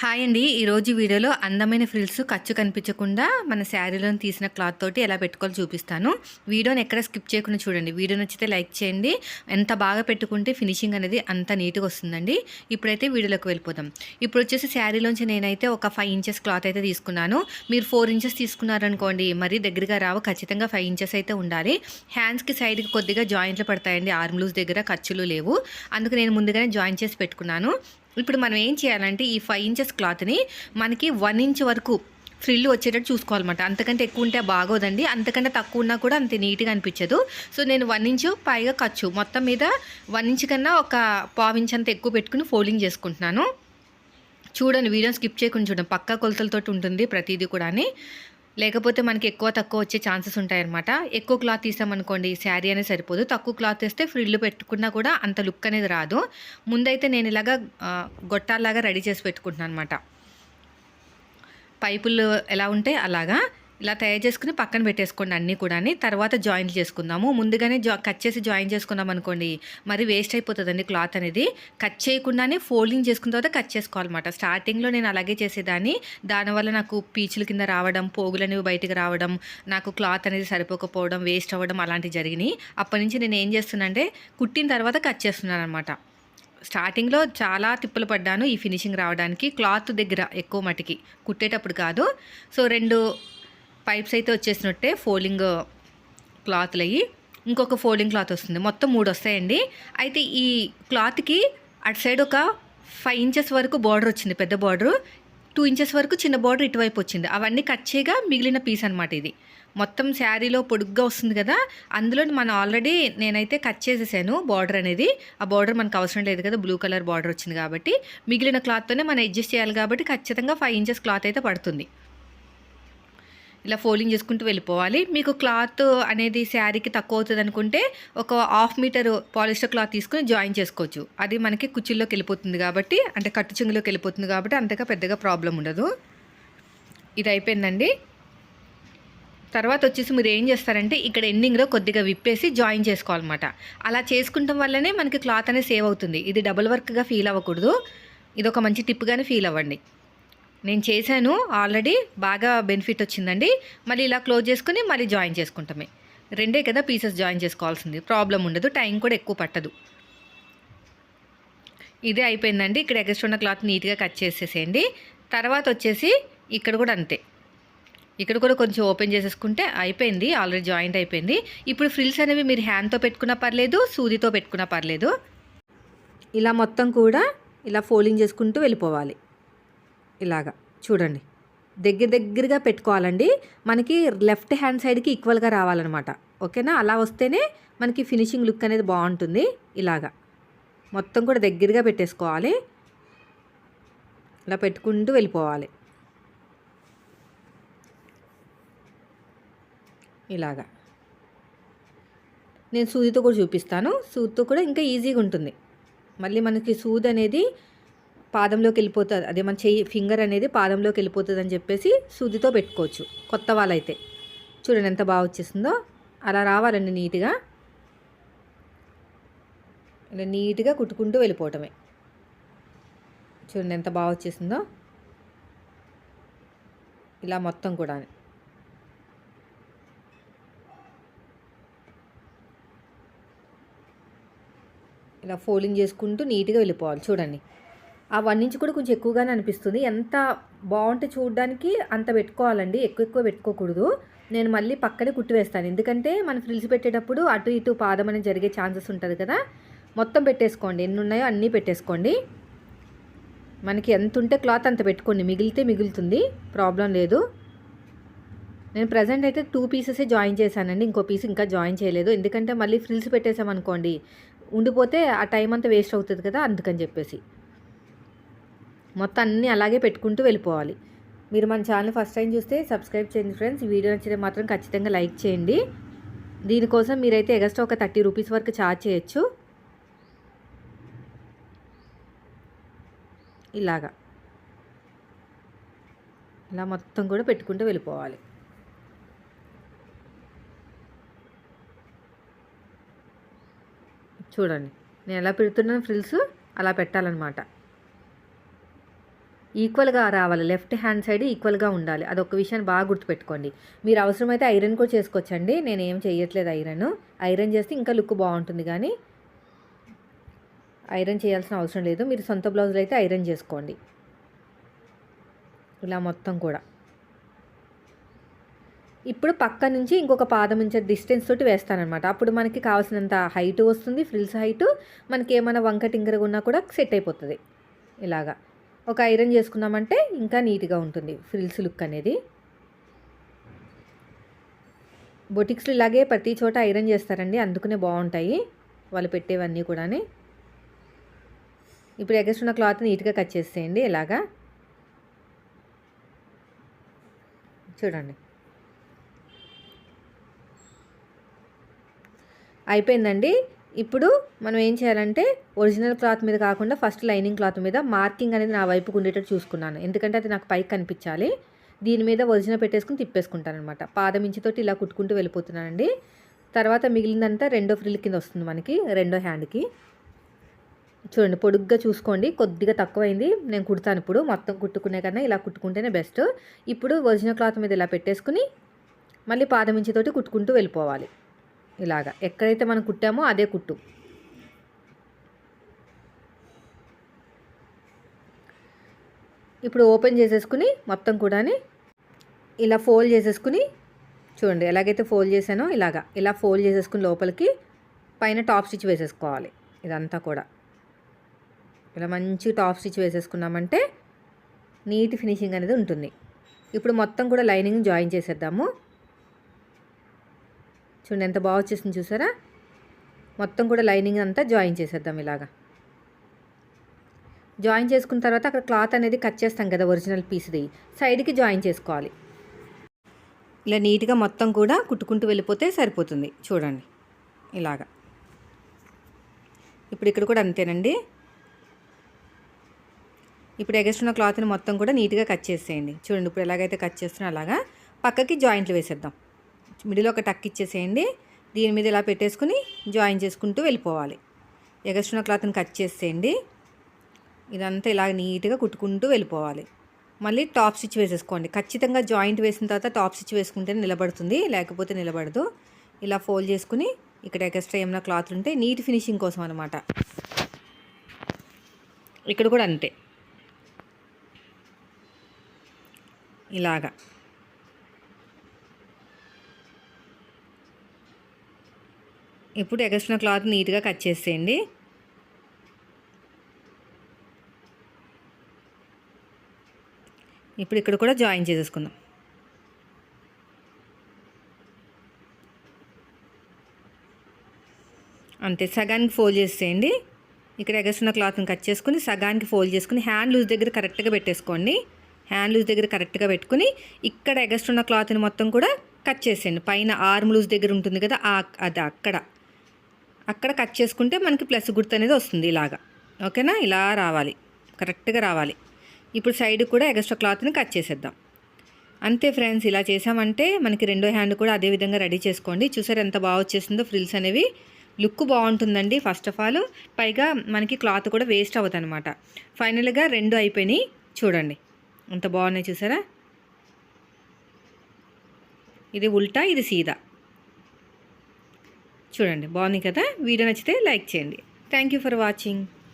Hi అండి. ఈరోజు వీడియోలో అందమైన ఫ్రిల్స్ ఖర్చు కనిపించకుండా మన శారీలోని తీసిన క్లాత్ తోటి ఎలా పెట్టుకోవాలో చూపిస్తాను. వీడియోని ఎక్కడ స్కిప్ చేయకుండా చూడండి. వీడియో నచ్చితే లైక్ చేయండి. ఎంత బాగా పెట్టుకుంటే ఫినిషింగ్ అనేది అంత నీట్గా వస్తుందండి. ఇప్పుడైతే వీడియోలోకి వెళ్ళిపోదాం. ఇప్పుడు వచ్చేసి శారీలోంచి నేనైతే ఒక ఫైవ్ ఇంచెస్ క్లాత్ అయితే తీసుకున్నాను. మీరు ఫోర్ ఇంచెస్ తీసుకున్నారనుకోండి మరీ దగ్గరగా రావు. ఖచ్చితంగా ఫైవ్ ఇంచెస్ అయితే ఉండాలి. హ్యాండ్స్కి సైడ్కి కొద్దిగా జాయింట్లు పడతాయండి. ఆర్మ్ లూజ్ దగ్గర ఖర్చులు లేవు. అందుకు నేను ముందుగానే జాయిన్ చేసి పెట్టుకున్నాను. ఇప్పుడు మనం ఏం చేయాలంటే ఈ ఫైవ్ ఇంచెస్ క్లాత్ని మనకి వన్ ఇంచ్ వరకు ఫ్రిల్ వచ్చేటట్టు చూసుకోవాలన్నమాట. అంతకంటే ఎక్కువ ఉంటే బాగోదండి. అంతకంటే తక్కువ ఉన్నా కూడా అంత నీట్గా అనిపించదు. సో నేను వన్ ఇంచు పైగా ఖర్చు మొత్తం మీద వన్ ఇంచ్ కన్నా ఒక పావు ఇంచ్ అంత ఎక్కువ పెట్టుకుని ఫోల్డింగ్ చేసుకుంటున్నాను. చూడండి వీడియో స్కిప్ చేయకుండా చూడండి. పక్కా కొలతలతో ఉంటుంది ప్రతిదీ కూడా లేకపోతే మనకి ఎక్కువ తక్కువ వచ్చే ఛాన్సెస్ ఉంటాయన్నమాట. ఎక్కువ క్లాత్ తీసామనుకోండి శారీ అనేది సరిపోదు. తక్కువ క్లాత్ వేస్తే ఫ్రిల్లు పెట్టుకున్నా కూడా అంత లుక్ అనేది రాదు. ముందైతే నేను ఇలాగా గొట్టాలాగా రెడీ చేసి పెట్టుకుంటున్నాను అనమాట పైపులు ఎలా ఉంటే అలాగా ఇలా తయారు చేసుకుని పక్కన పెట్టేసుకోండి అన్నీ కూడా తర్వాత జాయిన్ చేసుకుందాము. ముందుగానే జా కట్ చేసి జాయిన్ చేసుకున్నాం అనుకోండి. మరి వేస్ట్ అయిపోతుందండి క్లాత్ అనేది. కట్ చేయకుండానే ఫోల్డింగ్ చేసుకున్న తర్వాత కట్ చేసుకోవాలన్నమాట. స్టార్టింగ్లో నేను అలాగే చేసేదాన్ని. దానివల్ల నాకు పీచుల కింద రావడం పోగులు అనేవి బయటకు రావడం నాకు క్లాత్ అనేది సరిపోకపోవడం వేస్ట్ అవ్వడం అలాంటివి జరిగినాయి. అప్పటి నుంచి నేను ఏం చేస్తున్నానంటే కుట్టిన తర్వాత కట్ చేస్తున్నాను అనమాట స్టార్టింగ్లో చాలా తిప్పలు పడ్డాను ఈ ఫినిషింగ్ రావడానికి. క్లాత్ దగ్గర ఎక్కువ మటుకి కుట్టేటప్పుడు కాదు. సో రెండు పైప్స్ అయితే వచ్చేసినట్టే ఫోల్డింగ్ క్లాత్లు అయ్యి ఇంకొక ఫోల్డింగ్ క్లాత్ వస్తుంది. మొత్తం మూడు వస్తాయండి. అయితే ఈ క్లాత్కి అటు సైడ్ ఒక ఫైవ్ ఇంచెస్ వరకు బార్డర్ వచ్చింది పెద్ద బార్డరు. టూ ఇంచెస్ వరకు చిన్న బార్డర్ ఇటువైపు వచ్చింది. అవన్నీ కట్ చేయగా మిగిలిన పీస్ అనమాట ఇది. మొత్తం శారీలో పొడుగ్గా వస్తుంది కదా అందులో మనం ఆల్రెడీ నేనైతే కట్ చేసేసాను బార్డర్ అనేది. ఆ బార్డర్ మనకు అవసరం లేదు కదా బ్లూ కలర్ బార్డర్ వచ్చింది కాబట్టి. మిగిలిన క్లాత్తోనే మనం అడ్జస్ట్ చేయాలి కాబట్టి ఖచ్చితంగా ఫైవ్ ఇంచెస్ క్లాత్ అయితే పడుతుంది. ఇలా ఫోల్డింగ్ చేసుకుంటూ వెళ్ళిపోవాలి. మీకు క్లాత్ అనేది శారీకి తక్కువ అవుతుంది అనుకుంటే ఒక హాఫ్ మీటర్ పాలిస్టర్ క్లాత్ తీసుకుని జాయిన్ చేసుకోవచ్చు. అది మనకి కుచ్చిల్లోకి వెళ్ళిపోతుంది కాబట్టి అంటే కట్టు చెంగులోకి వెళ్ళిపోతుంది కాబట్టి అంతగా పెద్దగా ప్రాబ్లం ఉండదు. ఇది అయిపోయిందండి. తర్వాత వచ్చేసి మీరు ఏం చేస్తారంటే ఇక్కడ ఎండింగ్లో కొద్దిగా విప్పేసి జాయిన్ చేసుకోవాలన్నమాట. అలా చేసుకుంటాం వల్లనే మనకి క్లాత్ అనేది సేవ్ అవుతుంది. ఇది డబుల్ వర్క్గా ఫీల్ అవ్వకూడదు. ఇది ఒక మంచి టిప్గానే ఫీల్ అవ్వండి. నేను చేశాను. ఆల్రెడీ బాగా బెనిఫిట్ వచ్చిందండి. మళ్ళీ ఇలా క్లోజ్ చేసుకుని మళ్ళీ జాయిన్ చేసుకుంటామే. రెండే కదా పీసెస్ జాయిన్ చేసుకోవాల్సింది. ప్రాబ్లం ఉండదు. టైం కూడా ఎక్కువ పట్టదు. ఇదే అయిపోయిందండి. ఇక్కడ ఎగస్ట్ ఉన్న క్లాత్ నీట్గా కట్ చేసేసేయండి. తర్వాత వచ్చేసి ఇక్కడ కూడా అంతే. ఇక్కడ కూడా కొంచెం ఓపెన్ చేసేసుకుంటే అయిపోయింది. ఆల్రెడీ జాయింట్ అయిపోయింది. ఇప్పుడు ఫ్రిల్స్ అనేవి మీరు హ్యాండ్తో పెట్టుకున్నా పర్లేదు సూదితో పెట్టుకున్నా పర్లేదు. ఇలా మొత్తం కూడా ఇలా ఫోల్డింగ్ చేసుకుంటూ వెళ్ళిపోవాలి. ఇలాగా. చూడండి. దగ్గర దగ్గరగా పెట్టుకోవాలండి. మనకి లెఫ్ట్ హ్యాండ్ సైడ్కి ఈక్వల్గా రావాలన్నమాట. ఓకేనా? అలా వస్తేనే మనకి ఫినిషింగ్ లుక్ అనేది బాగుంటుంది. ఇలాగా. మొత్తం కూడా దగ్గరగా పెట్టేసుకోవాలి. ఇలా పెట్టుకుంటూ వెళ్ళిపోవాలి. ఇలాగా. నేను సూదితో కూడా చూపిస్తాను. సూదితో కూడా ఇంకా ఈజీగా ఉంటుంది. మళ్ళీ మనకి సూది అనేది పాదంలోకి వెళ్ళిపోతుంది. అదే మన చెయ్యి ఫింగర్ అనేది పాదంలోకి వెళ్ళిపోతుంది అని చెప్పేసి సూదితో పెట్టుకోవచ్చు. కొత్త వాళ్ళైతే. చూడండి ఎంత బాగా వచ్చేసిందో. అలా రావాలండి నీట్గా. ఇలా నీట్గా కుట్టుకుంటూ వెళ్ళిపోవటమే. చూడండి ఎంత బాగా వచ్చేసిందో. ఇలా మొత్తం కూడా ఇలా ఫోల్డింగ్ చేసుకుంటూ నీట్గా వెళ్ళిపోవాలి. చూడండి. ఆ వన్ ఇంచ్ కూడా కొంచెం ఎక్కువగానే అనిపిస్తుంది. ఎంత బాగుంటే చూడడానికి అంత పెట్టుకోవాలండి. ఎక్కువ ఎక్కువ పెట్టుకోకూడదు. నేను మళ్ళీ పక్కనే కుట్టి వేస్తాను ఎందుకంటే మనం ఫ్రిల్స్ పెట్టేటప్పుడు అటు ఇటు పాదం అనేది జరిగే ఛాన్సెస్ ఉంటుంది కదా. మొత్తం పెట్టేసుకోండి. ఎన్ని ఉన్నాయో అన్నీ పెట్టేసుకోండి. మనకి ఎంత ఉంటే క్లాత్ అంత పెట్టుకోండి. మిగిలితే మిగులుతుంది. ప్రాబ్లం లేదు. నేను ప్రజెంట్ అయితే టూ పీసెసే జాయిన్ చేశానండి. ఇంకో పీస్ ఇంకా జాయిన్ చేయలేదు. ఎందుకంటే మళ్ళీ ఫ్రిల్స్ పెట్టేసామనుకోండి ఉండిపోతే ఆ టైం అంతా వేస్ట్ అవుతుంది కదా. అందుకని చెప్పేసి. మొత్తం అన్నీ అలాగే పెట్టుకుంటూ వెళ్ళిపోవాలి. మీరు మన ఛానల్ ఫస్ట్ టైం చూస్తే సబ్స్క్రైబ్ చేయండి ఫ్రెండ్స్. ఈ వీడియో నచ్చితే మాత్రం ఖచ్చితంగా లైక్ చేయండి. దీనికోసం మీరైతే ఎగస్ట్రా ఒక థర్టీ రూపీస్ వరకు ఛార్జ్ చేయొచ్చు. ఇలాగా. ఇలా మొత్తం కూడా పెట్టుకుంటూ వెళ్ళిపోవాలి. చూడండి. నేను ఎలా పెడుతున్నాను ఫ్రిల్స్? అలా పెట్టాలన్నమాట. ఈక్వల్గా రావాలి. లెఫ్ట్ హ్యాండ్ సైడ్ ఈక్వల్గా ఉండాలి. అదొక విషయాన్ని బాగా గుర్తుపెట్టుకోండి. మీరు అవసరమైతే ఐరన్ కూడా చేసుకోవచ్చండి. నేను ఏం చేయట్లేదు ఐరన్. ఐరన్ చేస్తే ఇంకా లుక్ బాగుంటుంది కానీ ఐరన్ చేయాల్సిన అవసరం లేదు. మీరు సొంత బ్లౌజులు అయితే ఐరన్ చేసుకోండి. ఇలా మొత్తం కూడా. ఇప్పుడు పక్క నుంచి ఇంకొక పాదం ఇంచ డిస్టెన్స్ తోటి వేస్తానమాట అప్పుడు మనకి కావాల్సినంత హైట్ వస్తుంది. Frills height. మనకి ఏమైనా వంక టింగరగా ఉన్నా కూడా సెట్ అయిపోతుంది. ఇలాగా. ఒక ఐరన్ చేసుకున్నామంటే ఇంకా నీట్గా ఉంటుంది ఫ్రిల్స్ లుక్ అనేది. బొటిక్స్లు ఇలాగే ప్రతి చోట ఐరన్ చేస్తారండి అందుకనే బాగుంటాయి వాళ్ళు పెట్టేవన్నీ కూడా ఇప్పుడు ఎగస్ట్రున్న క్లాత్ నీట్గా కట్ చేసేయండి ఇలాగా. చూడండి. అయిపోయిందండి. ఇప్పుడు మనం ఏం చేయాలంటే ఒరిజినల్ క్లాత్ మీద కాకుండా ఫస్ట్ లైనింగ్ క్లాత్ మీద మార్కింగ్ అనేది నా వైపుకు ఉండేటట్టు చూసుకున్నాను. ఎందుకంటే అది నాకు పైకి కనిపించాలి. దీని మీద ఒరిజినల్ పెట్టేసుకుని తిప్పేసుకుంటాను అనమాట పాదమించితోటి ఇలా కుట్టుకుంటూ వెళ్ళిపోతున్నానండి. తర్వాత మిగిలిందంతా రెండో ఫ్రిల్ కింద వస్తుంది మనకి రెండో హ్యాండ్కి. చూడండి పొడుగ్గా చూసుకోండి. కొద్దిగా తక్కువైంది. నేను కుడతాను ఇప్పుడు. మొత్తం కుట్టుకునే కన్నా ఇలా కుట్టుకుంటేనే బెస్ట్. ఇప్పుడు ఒరిజినల్ క్లాత్ మీద ఇలా పెట్టేసుకుని మళ్ళీ పాదమించితోటి కుట్టుకుంటూ వెళ్ళిపోవాలి. ఇలాగా. ఎక్కడైతే మనం కుట్టామో అదే కుట్టు. ఇప్పుడు ఓపెన్ చేసేసుకుని మొత్తం కూడా ఇలా ఫోల్డ్ చేసేసుకుని చూడండి ఎలాగైతే ఫోల్డ్ చేశానో ఇలాగా. ఇలా ఫోల్డ్ చేసేసుకుని లోపలికి పైన టాప్ స్టిచ్ వేసేసుకోవాలి ఇదంతా కూడా. ఇలా మంచి టాప్ స్టిచ్ వేసేసుకున్నామంటే నీట్ ఫినిషింగ్ అనేది ఉంటుంది. ఇప్పుడు మొత్తం కూడా లైనింగ్ జాయిన్ చేసేద్దాము. చూడండి ఎంత బాగా వచ్చేసింది చూసారా? మొత్తం కూడా లైనింగ్ అంతా జాయిన్ చేసేద్దాం ఇలాగా. జాయిన్ చేసుకున్న తర్వాత అక్కడ క్లాత్ అనేది కట్ చేస్తాం కదా ఒరిజినల్ పీస్ది. సైడ్కి జాయిన్ చేసుకోవాలి. ఇలా నీట్గా మొత్తం కూడా కుట్టుకుంటూ వెళ్ళిపోతే సరిపోతుంది. చూడండి ఇలాగా. ఇప్పుడు ఇక్కడ కూడా అంతేనండి. ఇప్పుడు ఎగస్ట్రున్న క్లాత్ని మొత్తం కూడా నీట్గా కట్ చేసేయండి. చూడండి ఇప్పుడు ఎలాగైతే కట్ చేస్తున్నా అలాగా పక్కకి జాయింట్లు వేసేద్దాం. మిడిల్ ఒక టక్ ఇచ్చేసేయండి. దీని మీద ఇలా పెట్టేసుకుని జాయిన్ చేసుకుంటూ వెళ్ళిపోవాలి. ఎగస్ట్రున్న క్లాత్ని కట్ చేసేయండి. ఇదంతా ఇలా నీట్గా కుట్టుకుంటూ వెళ్ళిపోవాలి. మళ్ళీ టాప్ స్టిచ్ వేసేసుకోండి. ఖచ్చితంగా జాయింట్ వేసిన తర్వాత టాప్ స్టిచ్ వేసుకుంటే నిలబడుతుంది లేకపోతే నిలబడదు. ఇలా ఫోల్డ్ చేసుకుని ఇక్కడ ఎక్స్ట్రా ఏమైనా క్లాత్ ఉంటే నీట్ ఫినిషింగ్ కోసం అనమాట ఇక్కడ కూడా అంతే. ఇలాగా. ఇప్పుడు ఎగస్ట్రా క్లాత్ నీట్గా కట్ చేసేయండి. ఇప్పుడు ఇక్కడ కూడా జాయిన్ చేసేసుకుందాం. అంతే సగానికి ఫోల్డ్ చేసేయండి. ఇక్కడ ఎగసిన క్లాత్ని కట్ చేసుకుని సగానికి ఫోల్డ్ చేసుకుని హ్యాండ్ లూజ్ దగ్గర కరెక్ట్గా పెట్టేసుకోండి. హ్యాండ్ లూజ్ దగ్గర కరెక్ట్గా పెట్టుకుని ఇక్కడ ఎగస్తున్న క్లాత్ని మొత్తం కూడా కట్ చేసేయండి. పైన ఆర్మ్ లూజ్ దగ్గర ఉంటుంది కదా అది అక్కడ. అక్కడ కట్ చేసుకుంటే మనకి ప్లస్ గుర్తు అనేది వస్తుంది ఇలాగా. ఓకేనా? ఇలా రావాలి. కరెక్ట్గా రావాలి. ఇప్పుడు సైడ్ కూడా ఎక్స్ట్రా క్లాత్ని కట్ చేసేద్దాం. అంతే ఫ్రెండ్స్ ఇలా చేసామంటే మనకి రెండో హ్యాండ్ కూడా అదే విధంగా రెడీ చేసుకోండి. చూసారు ఎంత బాగా వచ్చేసిందో ఫ్రిల్స్ అనేవి. లుక్ బాగుంటుందండి ఫస్ట్ ఆఫ్ ఆల్. పైగా మనకి క్లాత్ కూడా వేస్ట్ అవ్వదు అనమాట ఫైనల్గా రెండు అయిపోయినాయి. చూడండి. ఎంత బాగున్నాయి చూసారా? ఇది ఉల్టా ఇది సీదా. చూడండి. బాగుంది కదా? వీడియో నచ్చితే లైక్ చేయండి. Thank you for watching